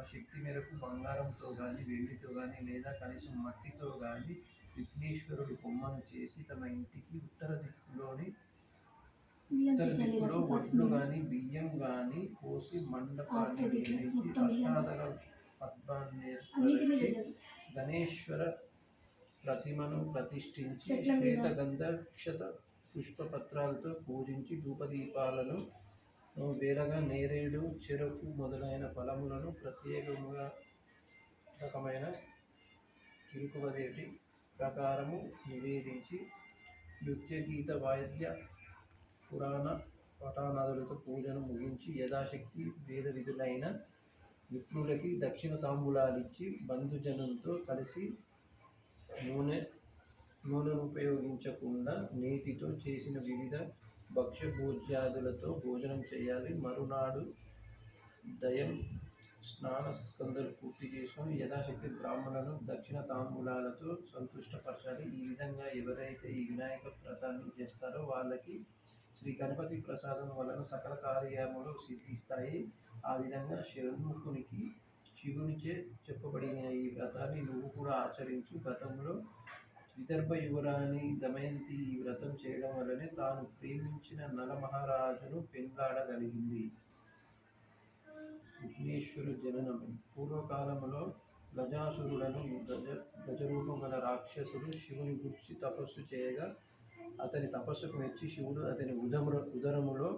తమ శక్తి మేరకు బంగారంతో కానీ వెండితో కానీ లేదా కనీసం మట్టితో కానీ విఘ్నేశ్వరుడు బొమ్మను చేసి తమ ఇంటికి ఉత్తర దిక్కులోని ఉత్తర దిక్కులో నీళ్ళు. కానీ బియ్యం కానీ పోసి మండపాన్ని నిర్మించి. అష్టాదళ పద్మాన్ని. గణేశ్వర ప్రతిమను ప్రతిష్ఠించి చెట్ల మీద. శ్వేత గంధక్షత పుష్పపత్రాలతో పూజించి ధూపదీపాలను వేరగా నేరేడు చెరకు మొదలైన ఫలములను ప్రత్యేకముగా రకమైన కిరుకువదేటి ప్రకారము నివేదించి నృత్య గీత వాయిద్య పురాణ పటానదులతో పూజను ముగించి యథాశక్తి వేద విధులైన విప్రులకి దక్షిణ తాంబూలాలిచ్చి బంధుజనంతో కలిసి నూనె నూనెను ఉపయోగించకుండా నేతితో చేసిన వివిధ భక్ష్యభోజ్యాదులతో భోజనం చేయాలి. మరునాడు దయం స్నాన స్కందలు పూర్తి చేసుకొని యథాశక్తి బ్రాహ్మణులను దక్షిణ తాంబూలాలతో సంతుష్టపరచాలి. ఈ విధంగా ఎవరైతే ఈ వినాయక వ్రతాన్ని చేస్తారో వాళ్ళకి శ్రీ గణపతి ప్రసాదం వలన సకల కార్యములు సిద్ధిస్తాయి. ఆ విధంగా షణ్ముఖునికి శివునిచే చెప్పబడిన ఈ వ్రతాన్ని నువ్వు కూడా ఆచరించు. గతంలో విదర్భ యువరాణి దమయంతి ఈ వ్రతం చేయడం వల్లనే తాను ప్రేమించిన నలమహారాజును పెండ్లాడగలిగింది. విఘ్నేశ్వరు జననం. పూర్వకాలంలో గజాసురులను గజ గజరూపం గల రాక్షసుడు శివుని గుర్చి తపస్సు చేయగా అతని తపస్సుకు మెచ్చి శివుడు అతని ఉదముల ఉదరములో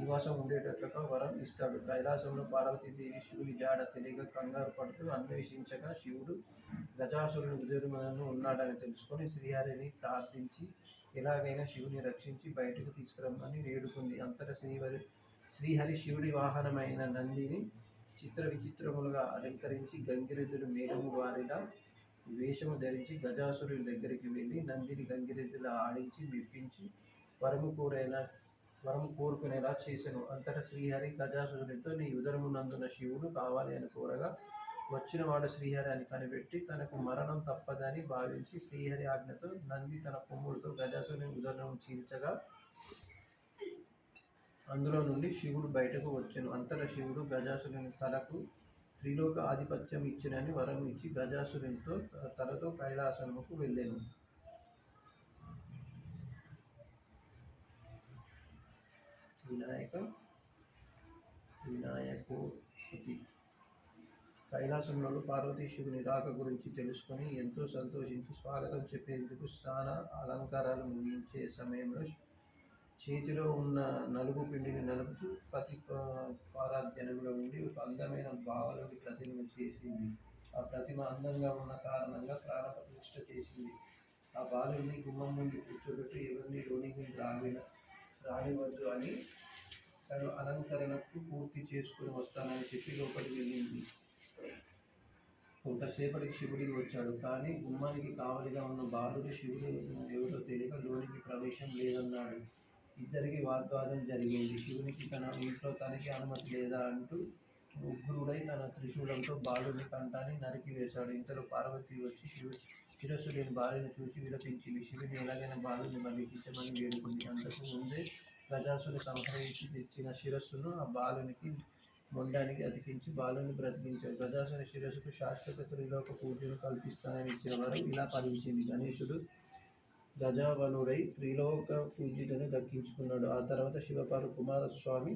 నివాసం ఉండేటట్లుగా వరం ఇస్తాడు. కైలాసంలో పార్వతీదేవి శివుడి జాడ తెలియక కంగారు పడుతూ అన్వేషించగా శివుడు గజాసురుని ఉదరములను ఉన్నాడని తెలుసుకొని శ్రీహరిని ప్రార్థించి ఎలాగైనా శివుని రక్షించి బయటకు తీసుకురమ్మని వేడుకుంది. అంతటా శ్రీహరి శ్రీహరి శివుడి వాహనమైన నందిని చిత్ర విచిత్రములుగా అలంకరించి గంగిరెద్దుడు మేఘము వారిలా వేషము ధరించి గజాసురుడి దగ్గరికి వెళ్ళి నందిని గంగిరెద్దులా ఆడించి మెప్పించి వరము కోరైన వరము కోరుకునేలా చేసెను. అంతటా శ్రీహరి గజాసురునితో నీ ఉదరమునందున శివుడు కావాలి అని కోరగా వచ్చిన వాడు శ్రీహరి అని కనిపెట్టి తనకు మరణం తప్పదని భావించి శ్రీహరి ఆజ్ఞతో నంది తన కొమ్ముడితో గజాసురుని ఉదరము చీల్చగా అందులో నుండి శివుడు బయటకు వచ్చెను. అంతటా శివుడు గజాసురుని తలకు త్రిలోక ఆధిపత్యం ఇచ్చినని వరం ఇచ్చి గజాసురునితో త- తలతో కైలాసముకు వెళ్ళాను. వినాయక వినాయకోతి కైలాసంలో పార్వతీ శివుని రాక గురించి తెలుసుకొని ఎంతో సంతోషించి స్వాగతం చెప్పేందుకు స్నాన అలంకారాలు ముగించే సమయంలో చేతిలో ఉన్న నలుగు పిండిని నలుపుతూ పతి పారాధ్యనంలో ఉండి ఒక అందమైన భావనకి ప్రతిమ చేసింది. ఆ ప్రతిమ అందంగా ఉన్న కారణంగా ప్రాణ ప్రతిష్ట చేసింది. ఆ బాలుని గుమ్మం ముందు కూర్చోబెట్టి ఎవరిని లోనికి రావిన రానివద్దు అని తను అలంకరణకు పూర్తి చేసుకుని వస్తానని చెప్పి లోపలికి వెళ్ళింది. కొంతసేపటికి శివుడికి వచ్చాడు. కానీ గుమ్మానికి కావలిగా ఉన్న బాలుడు శివుడు ఎవరో తెలియక లోనికి ప్రవేశం లేదన్నాడు. ఇద్దరికి వాగ్వాదం జరిగింది. శివునికి తన ఇంట్లో తనకి అనుమతి లేదా అంటూ ఉగ్రుడై తన త్రిశూలంతో బాలుని కంఠాన్ని నరికి వేశాడు. ఇంతలో పార్వతి వచ్చి శివు శిరస్సు లేని బాలుని చూసి విలపించింది. శివుని ఎలాగైనా బాలుని బలికించమని వేడుకుంది. అంతకు ముందే ప్రజాసుని సంహరించి తెచ్చిన శిరస్సును ఆ బాలునికి మొండానికి అతికించి బాలుని బ్రతికించాడు. ప్రజాసుని శిరస్సుకు శాశ్వత త్రిలోక పూజను కల్పిస్తానని ఇచ్చిన వారు ఇలా ఫలించింది. గణేశుడు గజావనుడై త్రిలోక పూజితను దక్కించుకున్నాడు. ఆ తర్వాత శివపాలు కుమారస్వామి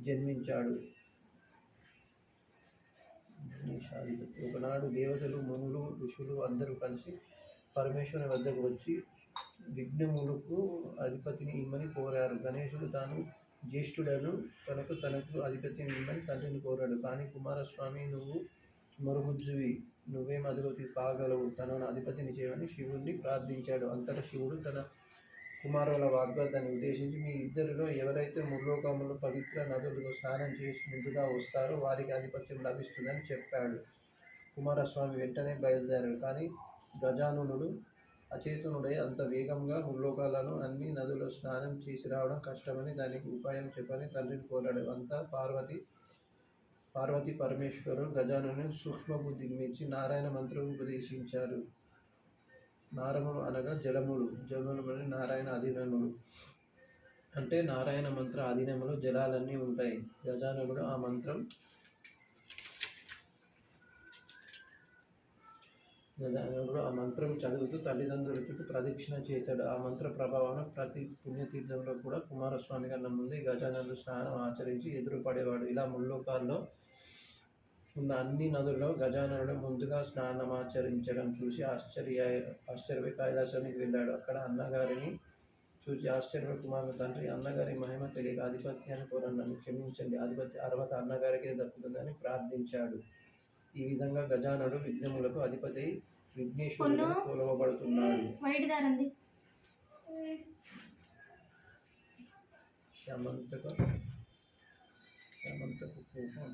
జన్మించాడు. ఒకనాడు దేవతలు మునులు ఋషులు అందరూ కలిసి పరమేశ్వరుని వద్దకు వచ్చి విఘ్నములకు అధిపతిని ఇమ్మని కోరారు. గణేశుడు తాను జ్యేష్ఠుడను కనుక తనకు అధిపతిని ఇమ్మని తండ్రిని కోరాడు. కానీ కుమారస్వామి నువ్వు మరుగుజ్జువి నువ్వేం అధిపతి కాగలవు తనను అధిపతిని చేయమని శివుణ్ణి ప్రార్థించాడు. అంతటా శివుడు తన కుమారుల వాగ్దాన్ని ఉద్దేశించి మీ ఇద్దరిలో ఎవరైతే ముల్లోకములు పవిత్ర నదులతో స్నానం చేసి ముందుగా వస్తారో వారికి ఆధిపత్యం లభిస్తుందని చెప్పాడు. కుమారస్వామి వెంటనే బయలుదేరాడు. కానీ గజానునుడు అచేతనుడై అంత వేగంగా ముల్లోకాలను అన్ని నదులు స్నానం చేసి రావడం కష్టమని దానికి ఉపాయం చెప్పని తండ్రిని కోరాడు. అంతా పార్వతి పార్వతి పరమేశ్వరుడు గజానుని సూక్ష్మ బుద్ధికి నారాయణ మంత్రం ఉపదేశించారు. నారములు అనగా జలములు జలములు నారాయణ అధీనముడు అంటే నారాయణ మంత్ర అధీనంలో జలాలన్నీ ఉంటాయి. గజాననుడు ఆ మంత్రం ఆ మంత్రం చదువుతూ తల్లిదండ్రుల చుట్టూ ప్రదక్షిణ చేశాడు. ఆ మంత్ర ప్రభావం ప్రతి పుణ్యతీర్థంలో కూడా కుమారస్వామి కన్నా ముందే గజానలు స్నానం ఆచరించి ఎదురుపడేవాడు. ఇలా ముల్లోకాల్లో ఉన్న అన్ని నదుల్లో గజాననుడు ముందుగా స్నానమాచరించడం చూసి ఆశ్చర్య ఆశ్చర్య కైలాసానికి వెళ్ళాడు. అక్కడ అన్నగారిని చూసి ఆశ్చర్య కుమారుల తండ్రి అన్నగారి మహిమ తెలియక ఆధిపత్యాన్ని కోరన్నాను క్షమించండి. ఆధిపత్య అర్హత అన్నగారికి దక్కుతుందని ప్రార్థించాడు. ఈ విధంగా గజానుడు విఘ్నములకు అధిపతి విఘ్నేశ్వరుడు. కొలవబడుతున్నాడు వైట్ దారంది శమంతక శమంతకు కోపం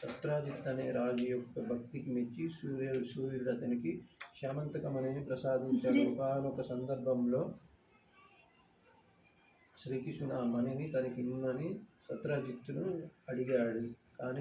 సత్రాజిత్ అనే రాజు యొక్క భక్తికి మెచ్చి సూర్యుడు సూర్యుడు అతనికి శామంతకమనేని ప్రసాదించాడు. ఒకనొక సందర్భంలో శ్రీకృష్ణుడు ఆ మణిని తనకి ఇమ్మని సత్రాజిత్తును అడిగాడు. కానీ